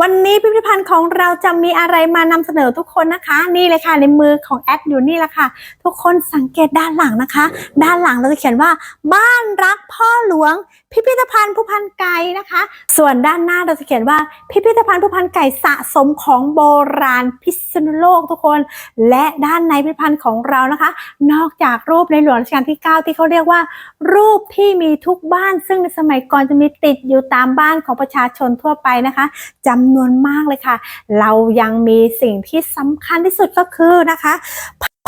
วันนี้พิพิธภัณฑ์ของเราจะมีอะไรมานำเสนอทุกคนนะคะ นี่เลยค่ะในมือของแอดอยู่นี่แหละค่ะ ทุกคนสังเกตด้านหลังนะคะ ด้านหลังเราจะเขียนว่า บ้านรักพ่อหลวงพิพิธภัณฑ์ผู้พันไก่นะคะ ส่วนด้านหน้าเราจะเขียนว่า พิพิธภัณฑ์ผู้พันไก่สะสมของโบราณพิษณุโลกทุกคน และด้านในพิพิธภัณฑ์ของเรานะคะ นอกจากรูปในหลวงรัชกาลที่ 9 ที่เขาเรียกว่า รูปที่มีทุกบ้าน ซึ่งในสมัยก่อนจะมีติดอยู่ตามบ้านของประชาชนทั่วไปนะคะจำนวนมากเลยค่ะ เรายังมีสิ่งที่สำคัญที่สุดก็คือนะคะ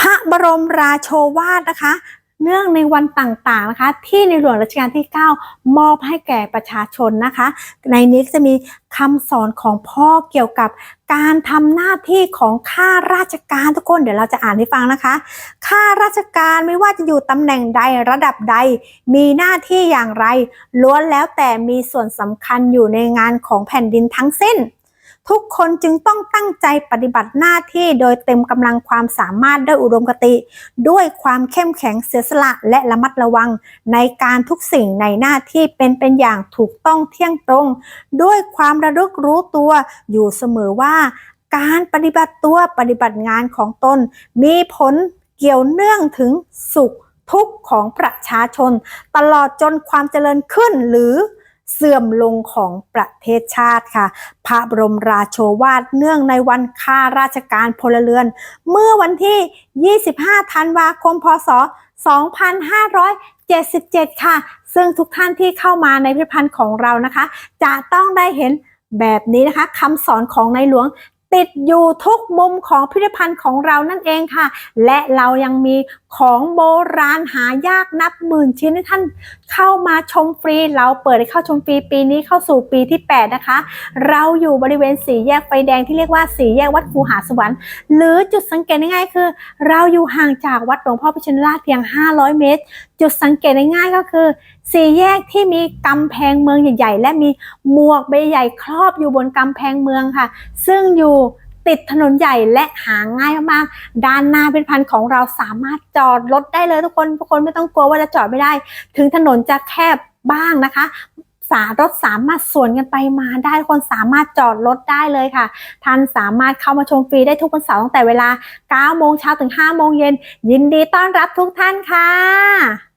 พระบรมราโชวาทนะคะ เนื่องในวันต่างๆนะคะ ที่ในหลวงรัชกาลที่ 9 มอบให้แก่ประชาชนนะคะ ในนี้จะมีคำสอนของพ่อเกี่ยวกับการทำหน้าที่ของข้าราชการทุกคนเดี๋ยวเราจะอ่านให้ฟังนะคะข้าราชการไม่ว่าจะอยู่ตำแหน่งใดระดับใด มีหน้าที่อย่างไรล้วนแล้วแต่มีส่วนสำคัญอยู่ในงานของแผ่นดินทั้งสิ้น ทุกคนจึงต้องตั้งใจปฏิบัติหน้าที่โดยเต็มกำลังความสามารถด้วยอุดมคติ ด้วยความเข้มแข็งเสียสละและระมัดระวัง ในการทุกสิ่งในหน้าที่เป็นเป็นอย่างถูกต้องเที่ยงตรง ด้วยความระลึกรู้ตัวอยู่เสมอว่า การปฏิบัติตัวปฏิบัติงานของตน มีผลเกี่ยวเนื่องถึงสุขทุกข์ของประชาชน ตลอดจนความเจริญขึ้นหรือ เสื่อมลงของประเทศชาติค่ะ พระบรมราโชวาทเนื่องในวันข้าราชการพลเรือน เมื่อวันที่ 25 ธันวาคม พศ 2577 ค่ะ ซึ่งทุกท่านที่เข้ามาในพิพิธภัณฑ์ของเรานะคะ จะต้องได้เห็นแบบนี้นะคะคำสอนของในหลวง ติดอยู่ทุกมุมของพิพิธภัณฑ์ของเรานั่นเองค่ะ และเรายังมีของโบราณหายากนับหมื่นชิ้นให้ท่านเข้ามาชมฟรี เราเปิดให้เข้าชมฟรีปีนี้เข้าสู่ปีที่ 8 นะคะ เราอยู่บริเวณสี่แยกไฟแดงที่เรียกว่าสี่แยกวัดคูหาสวรรค์ หรือจุดสังเกตง่ายๆคือ เราอยู่ห่างจากวัดหลวงพ่อพิชญราชเพียง 500 เมตร จุดสังเกตง่ายๆก็คือ สี่แยกที่มีกำแพงเมืองใหญ่ ๆ และมีหมวกใบใหญ่ครอบอยู่บนกำแพงเมืองค่ะ ซึ่งอยู่ติดถนนใหญ่และหาง่ายมากๆ ด้านหน้าเป็นพันของเราสามารถจอดรถได้เลยทุกคน ทุกคนไม่ต้องกลัวว่าจะจอดไม่ได้ ถึงถนนจะแคบบ้างนะคะ สารถสามารถสวนกันไปมาได้คนสามารถจอดรถได้เลยค่ะ ท่านสามารถเข้ามาชมฟรีได้ทุกวันเสาร์ตั้งแต่เวลา 9 โมงเช้าถึง 5 โมงเย็น ยินดีต้อนรับทุกท่านค่ะ